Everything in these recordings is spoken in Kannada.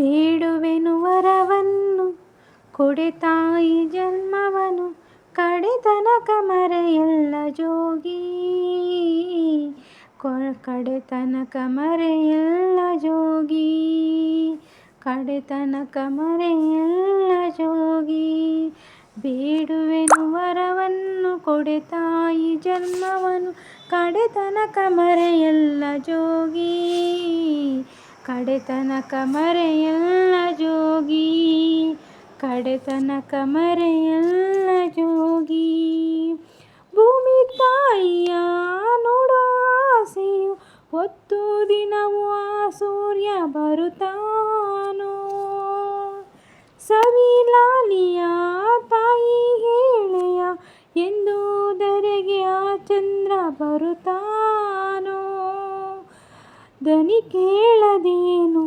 ಬೇಡುವೆನು ವರವನ್ನು ಕೊಡೆ ತಾಯಿ ಜನ್ಮವನು ಕಡೆ ತನಕ ಮರೆಯಲ್ಲ ಜೋಗಿ. ಕೊ, ಕಡೆ ಮರೆಯಲ್ಲ ಜೋಗಿ. ಕಡೆ ತನಕ ಮರೆಯಲ್ಲ ಜೋಗಿ. ಬೇಡುವೆನು ವರವನ್ನು ಕೊಡೆ ತಾಯಿ ಜನ್ಮವನು ಕಡೆ ತನಕ ಮರೆಯಲ್ಲ ಜೋಗಿ. ಕಡೆ ತನಕ ಮರೆಯಲ್ಲ ಜೋಗಿ. ಕಡೆತನಕ ಮರೆಯಲ್ಲ ಜೋಗಿ. ಭೂಮಿ ತಾಯಿಯ ನೋಡೋ ಆಸೆಯು ಹೊತ್ತು ದಿನವೂ ಆ ಸೂರ್ಯ ಬರುತ್ತಾನೋ. ಸವಿಲಾಲಿಯ ತಾಯಿ ಹೇಳೆಯ ಎಂದುದರೆಗೆ ಆ ಚಂದ್ರ ಬರುತ್ತಾನೋ ದನಿ ಕೇಳದೇನು?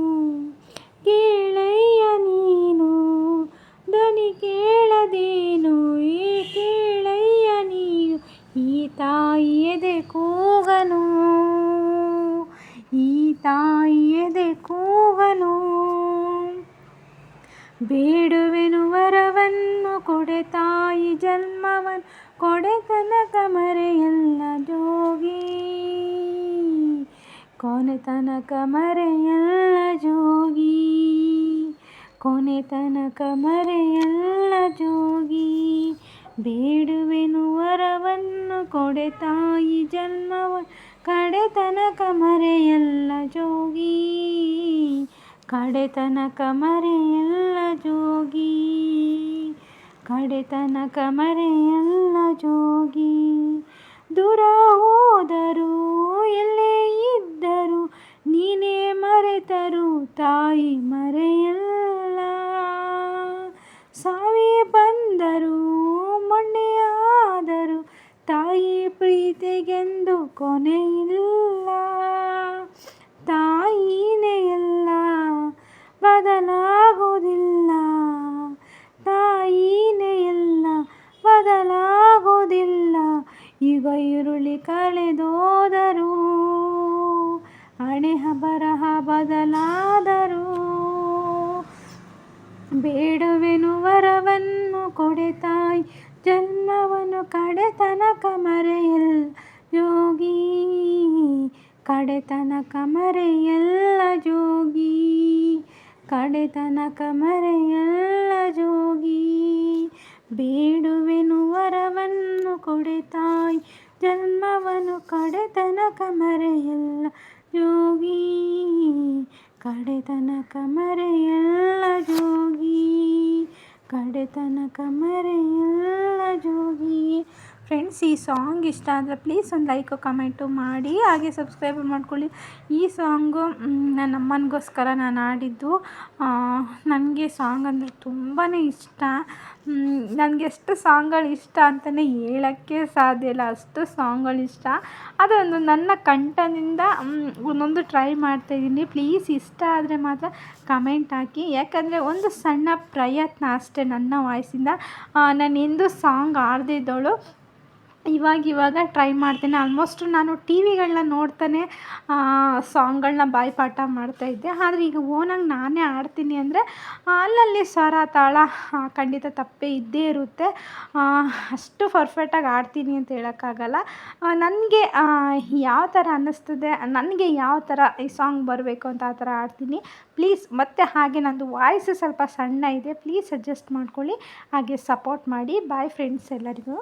ಕೇಳಯ್ಯ ನೀನು. ದನಿ ಕೇಳದೇನು? ಏ ಕೇಳಯ್ಯ ನೀನು. ಈ ತಾಯಿಯದೆ ಕೂಗನು. ಈ ತಾಯಿಯದೆ ಕೂಗನು. ಬೇಡುವೆನು ವರವನ್ನು ಕೊಡೆ ತಾಯಿ ಜನ್ಮವನ್ನು. ಕೊಡೆ ತನಕ ಮರೆಯಲ್ಲ ಜೋಗಿ. ಕೊನೆ ತನಕ ಮರೆಯಲ್ಲ ಜೋಗಿ? ಕೊನೆ ತನಕ ಮರೆಯಲ್ಲ ಜೋಗಿ? ಬೇಡುವೆನು ವರವನ್ನು ಕೊಡೆ ತಾಯಿ ಜನ್ಮವ, ಕಡೆ ತನಕ ಮರೆಯಲ್ಲ ಜೋಗಿ? ಕಡೆ ತನಕ ಮರೆಯಲ್ಲ ಜೋಗಿ? ಕಡೆ ತನಕ ಮರೆಯಲ್ಲ ಜೋಗಿ? ದೂರ ಹೋದರೂ ಎಲ್ಲೇ ಇದ್ದ ತಾಯಿ ಮರೆಯಲ್ಲ. ಸಾವಿ ಬಂದರು ಮಣ್ಣೆಯಾದರು ತಾಯಿ ಪ್ರೀತಿಗೆಂದು ಕೊನೆಯಿಲ್ಲ. ತಾಯಿನೇ ಎಲ್ಲ ಬದಲಾಗೋದಿಲ್ಲ ತಾಯಿನೇ ಎಲ್ಲ ಬದಲಾಗೋದಿಲ್ಲ ಈಗ ಈರುಳ್ಳಿ ಕಳೆದೋದರು ಹಣೆ ಬರಹ ಬದಲಾದರೂ ಬೇಡವೆನು ವರವನ್ನು ಕೊಡೆ ತಾಯಿ, ಜನ್ಮವನ್ನು ಕಡೆತನ ಕಮರೆಯಲ್ ಜೋಗಿ. ಕಡೆತನ ಕಮರೆಯಲ್ಲ ಮರೆಯಲ್ಲ ಜೋಗಿ. ಕಡೆತನ ಕಮರೆಯಲ್ಲ ಮರೆಯಲ್ಲ ಜೋಗಿ. ಬೇಡುವೆನು ವರವನ್ನು ಕೊಡೆ ತಾಯಿ, ಜನ್ಮವನ್ನು ಕಡೆತನ ಕಮರೆಯಲ್ಲ ಮರೆಯಲ್ಲ ಜೋಗಿ ಕಡೆತನ ಮರೆಯಲ್ಲ ಜೋಗಿ ಕಡೆತನ ಮರೆಯಲ್ಲ ಜೋಗಿ. ಫ್ರೆಂಡ್ಸ್, ಈ ಸಾಂಗ್ ಇಷ್ಟ ಆದರೆ ಪ್ಲೀಸ್ ಒಂದು ಲೈಕು ಕಮೆಂಟು ಮಾಡಿ. ಹಾಗೆ ಸಬ್ಸ್ಕ್ರೈಬ್ ಮಾಡ್ಕೊಳ್ಳಿ. ಈ ಸಾಂಗು ನನ್ನ ಅಮ್ಮನಿಗೋಸ್ಕರ ನಾನು ಆಡಿದ್ದು ನನಗೆ ಸಾಂಗ್ ಅಂದರೆ ತುಂಬಾ ಇಷ್ಟ. ನನಗೆ ಎಷ್ಟು ಸಾಂಗ್ಗಳು ಇಷ್ಟ ಅಂತಲೇ ಹೇಳೋಕ್ಕೆ ಸಾಧ್ಯ ಇಲ್ಲ. ಅಷ್ಟು ಸಾಂಗ್ಗಳು ಇಷ್ಟ. ಅದೊಂದು ನನ್ನ ಕಂಠದಿಂದ ಒಂದೊಂದು ಟ್ರೈ ಮಾಡ್ತಾಯಿದ್ದೀನಿ ಪ್ಲೀಸ್ ಇಷ್ಟ ಆದರೆ ಮಾತ್ರ ಕಮೆಂಟ್ ಹಾಕಿ. ಯಾಕಂದರೆ ಒಂದು ಸಣ್ಣ ಪ್ರಯತ್ನ ಅಷ್ಟೇ ನನ್ನ ವಾಯ್ಸಿಂದ ನಾನು ಎಂದೂ ಸಾಂಗ್ ಹಾಡ್ದಿದ್ದವಳು ಇವಾಗ ಇವಾಗ ಟ್ರೈ ಮಾಡ್ತೀನಿ. ಆಲ್ಮೋಸ್ಟ್ ನಾನು ಟಿ ವಿಗಳನ್ನ ನೋಡ್ತಾನೆ ಸಾಂಗ್ಗಳನ್ನ ಬಾಯಿಪಾಠ ಮಾಡ್ತಾಯಿದ್ದೆ ಆದರೆ ಈಗ ಓನಾಗಿ ನಾನೇ ಆಡ್ತೀನಿ ಅಂದರೆ ಅಲ್ಲಲ್ಲಿ ಸ್ವರ ತಾಳ ಖಂಡಿತ ತಪ್ಪೇ ಇದ್ದೇ ಇರುತ್ತೆ. ಅಷ್ಟು ಪರ್ಫೆಕ್ಟಾಗಿ ಆಡ್ತೀನಿ ಅಂತ ಹೇಳೋಕ್ಕಾಗಲ್ಲ. ನನಗೆ ಯಾವ ಥರ ಅನ್ನಿಸ್ತದೆ, ನನಗೆ ಯಾವ ಥರ ಈ ಸಾಂಗ್ ಬರಬೇಕು ಅಂತ ಆ ಥರ ಆಡ್ತೀನಿ. ಪ್ಲೀಸ್ ಮತ್ತೆ ಹಾಗೆ ನನ್ನದು ವಾಯ್ಸ್ ಸ್ವಲ್ಪ ಸಣ್ಣ ಇದೆ. ಪ್ಲೀಸ್ ಅಡ್ಜಸ್ಟ್ ಮಾಡ್ಕೊಳ್ಳಿ. ಹಾಗೆ ಸಪೋರ್ಟ್ ಮಾಡಿ. ಬಾಯ್ ಫ್ರೆಂಡ್ಸ್ ಎಲ್ಲರಿಗೂ.